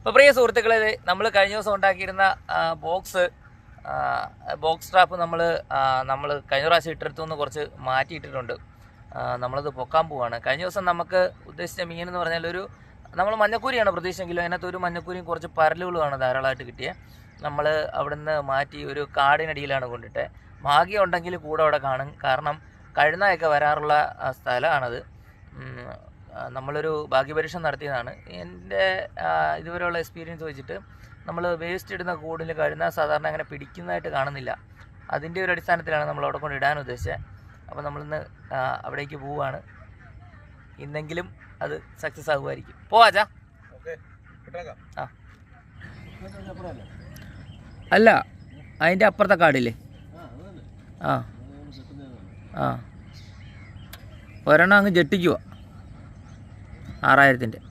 അപ്പോൾ പ്രിയ സുഹൃത്തുക്കളെ നമ്മൾ കഴിഞ്ഞ ദിവസം ഉണ്ടാക്കിയിരുന്ന ബോക്സ് ബോക്സ് ട്രാപ്പ് നമ്മൾ നമ്മൾ കഴിഞ്ഞ പ്രാവശ്യം ഇട്ടെടുത്തു നിന്ന് കുറച്ച് മാറ്റിയിട്ടിട്ടുണ്ട്. നമ്മളത് പൊക്കാൻ പോവാണ്. കഴിഞ്ഞ ദിവസം നമുക്ക് ഉദ്ദേശിച്ച മീൻ എന്ന് പറഞ്ഞാൽ ഒരു നമ്മൾ മഞ്ഞക്കൂരിയാണ് പ്രതീക്ഷിച്ചെങ്കിലും അതിനകത്ത് ഒരു മഞ്ഞക്കൂരിയും കുറച്ച് പരലുകളുമാണ് ധാരാളമായിട്ട് കിട്ടിയത് നമ്മൾ അവിടുന്ന് മാറ്റി ഒരു കാടിനടിയിലാണ് കൊണ്ടിട്ട്. ഭാഗ്യം ഉണ്ടെങ്കിൽ കൂടെ അവിടെ കാണും. കാരണം കഴുന്നയൊക്കെ വരാറുള്ള സ്ഥലമാണത്. നമ്മളൊരു ഭാഗ്യപരീക്ഷ നടത്തിയതാണ്. എന്റെ ഇതുവരെയുള്ള എക്സ്പീരിയൻസ് വെച്ചിട്ട് നമ്മൾ വേസ്റ്റ് ഇടുന്ന കൂടിൽ കഴുന്ന സാധാരണ അങ്ങനെ പിടിക്കുന്നതായിട്ട് കാണുന്നില്ല. അതിന്റെ ഒരു അടിസ്ഥാനത്തിലാണ് നമ്മൾ അവിടെ കൊണ്ട് ഇടാൻ ഉദ്ദേശിച്ചത്. അപ്പോൾ നമ്മളിന്ന് അവിടേക്ക് പോവുകയാണ് ഇന്നെങ്കിലും അത് സക്സസ് ആകുമായിരിക്കും. പോവാച്ചാ ആ. അല്ല അതിന്റെ അപ്പുറത്തെ കാടില്ലേ? ആ ആ. ഒരെണ്ണം അങ്ങ് ജെട്ടിക്കുക ആറായിരത്തിന്റെ.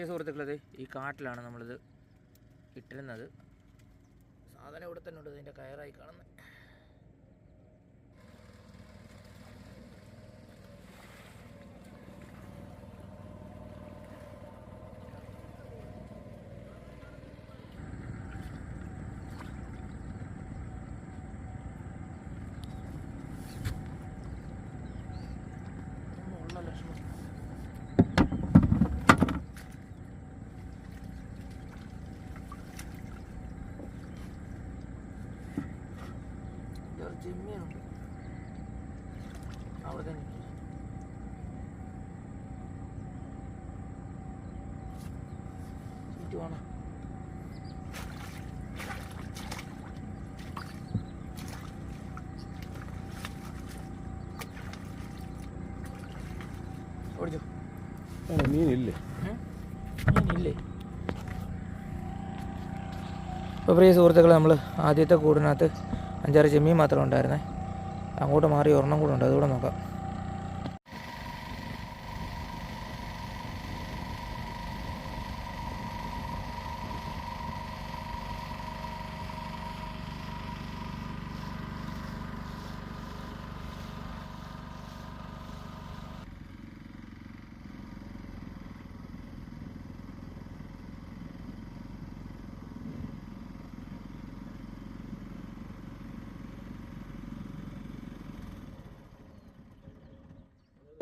പ്രിയ സുഹൃത്തുക്കളത് ഈ കാട്ടിലാണ് നമ്മളിത് ഇട്ടിരുന്നത്. സാധനം ഇവിടെ തന്നെ ഉണ്ട് ഇതിന്റെ കയറായി കാണുന്നത് ഇത് വേണം ഓടിച്ചോ മീനില്ലേ? ഇല്ലേ അപ്പോൾ പ്രിയ സുഹൃത്തുക്കളെ നമ്മൾ ആദ്യത്തെ കൂടിനകത്ത് അഞ്ചാറ് ചെമ്മീൻ മാത്രമേ ഉണ്ടായിരുന്നേ. അങ്ങോട്ട് മാറി ഒരെണ്ണം കൂടെ ഉണ്ട് അതുകൂടെ നോക്കാം.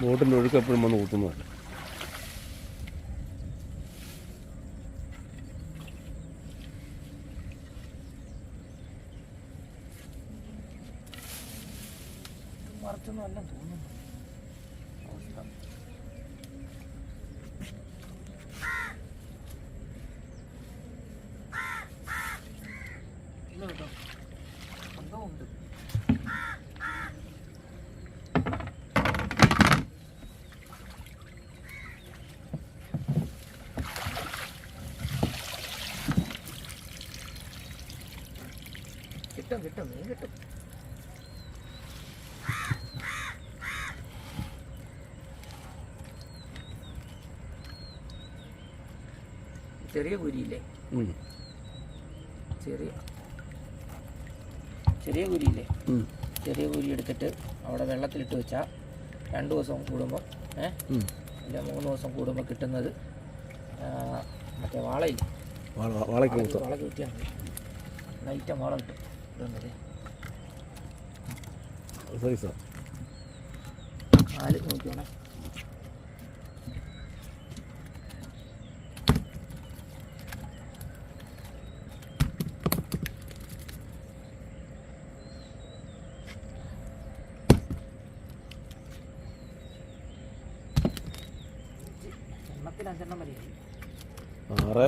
ബോട്ടിന്റെ ഒഴുക്ക് എപ്പോഴും വന്ന് കൂട്ടുന്നതല്ല. ഇല്ല കേട്ടോ. എന്തോ ഉണ്ട്. കിട്ടും കിട്ടും മീൻ കിട്ടും. ചെറിയ കുരിയില്ലേ? ചെറിയ ചെറിയ കുരിയില്ലേ? ചെറിയ കുരി എടുത്തിട്ട് അവിടെ വെള്ളത്തിലിട്ട് വെച്ചാൽ രണ്ട് ദിവസം കൂടുമ്പോൾ ഏഹ്. ഇല്ല മൂന്ന് ദിവസം കൂടുമ്പോൾ കിട്ടുന്നത് മറ്റേ വാളയില്ലേ? വാള വാളയ്ക്ക് വാള കിട്ടിയാൽ നൈറ്റം വാള കിട്ടും. സൈസാ. കാൽ നോക്കിയോണേ ആറ്.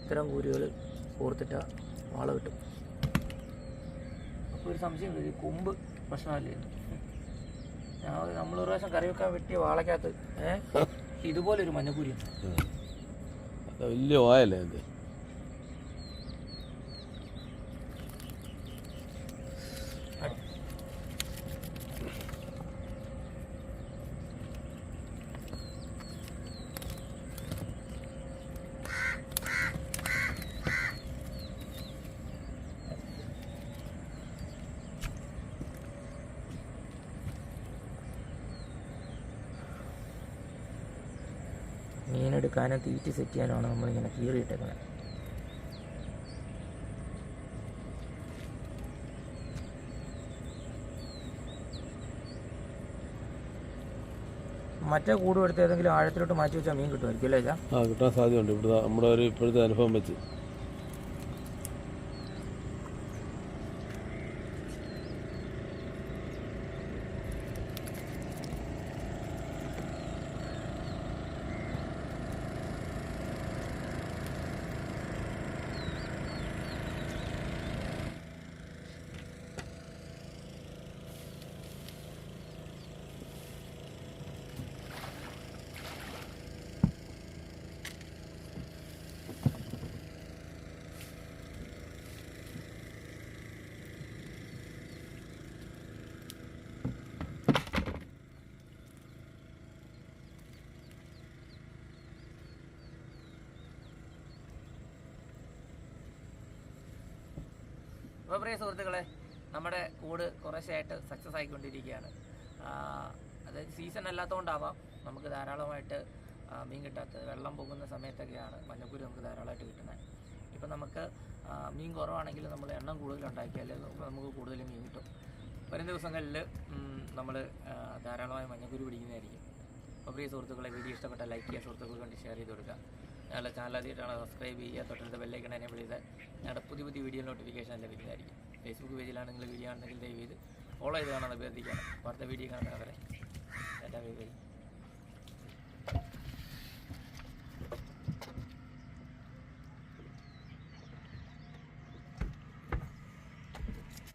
ഇത്തരം കൂരികൾ കോർത്തിട്ട വാള കിട്ടും ഒരു സംശയം വരും, കൊമ്പ് പ്രശ്നമല്ലേ? ഞാൻ നമ്മൾ ഒരു പ്രാവശ്യം കറി വെക്കാൻ വെട്ടിയ വാളക്കകത്ത് ഏഹ് ഇതുപോലെ ഒരു മഞ്ഞക്കൂരി വലിയ വായല്ലേ മീനെടുക്കാനും തീറ്റി സെറ്റ് ചെയ്യാനുമാണ് നമ്മളിങ്ങനെ കീറിയിട്ടേക്കുന്നത് മറ്റേ കൂട് ഏതെങ്കിലും ആഴത്തിലോട്ട് മാറ്റി വെച്ചാൽ മീൻ കിട്ടുമായിരിക്കും അല്ലേ ആ കിട്ടാൻ സാധ്യതയുണ്ട്. ഇവിടുത്തെ നമ്മുടെ ഒരു ഇപ്പോഴത്തെ അനുഭവം വെച്ച്. അപ്പോൾ പ്രിയ സുഹൃത്തുക്കളെ നമ്മുടെ കൂട് കുറേശ്ശായിട്ട് സക്സസ് ആയിക്കൊണ്ടിരിക്കുകയാണ്. അത് സീസൺ അല്ലാത്തതുകൊണ്ടാവാം നമുക്ക് ധാരാളമായിട്ട് മീൻ കിട്ടാത്തത്. വെള്ളം പോകുന്ന സമയത്തൊക്കെയാണ് മഞ്ഞക്കുരു നമുക്ക് ധാരാളമായിട്ട് കിട്ടുന്നത്. ഇപ്പം നമുക്ക് മീൻ കുറവാണെങ്കിൽ നമ്മൾ എണ്ണം കൂടുതൽ ഉണ്ടാക്കിയാൽ നമുക്ക് കൂടുതൽ മീൻ കിട്ടും. വരും ദിവസങ്ങളിൽ നമ്മൾ ധാരാളമായി മഞ്ഞക്കുരു പിടിക്കുന്നതായിരിക്കും. അപ്പോൾ പ്രിയ സുഹൃത്തുക്കളെ വീഡിയോ ഇഷ്ടപ്പെട്ട ലൈക്ക് ചെയ്യുക സുഹൃത്തുക്കൾക്ക് വേണ്ടി ഷെയർ ചെയ്ത് കൊടുക്കുക. ഞങ്ങളുടെ ചാനൽ ആദ്യമായിട്ടാണ് സബ്സ്ക്രൈബ് ചെയ്യുക തൊട്ടടുത്ത ബെല്ലൈക്കൺ എനേബിൾ ചെയ്താൽ ഞങ്ങളുടെ പുതിയ പുതിയ വീഡിയോ നോട്ടിഫിക്കേഷൻ ലഭിക്കുന്നതായിരിക്കും. ഫേസ്ബുക്ക് പേജിലാണെങ്കിൽ വീഡിയോ ആണെങ്കിൽ ദയവ് ചെയ്ത് ഫോളോ ചെയ്ത് കാണാൻ അഭ്യർത്ഥിക്കുകയാണ്. അടുത്ത വീഡിയോ കാണുന്നവരെ എല്ലാ വീഡിയോ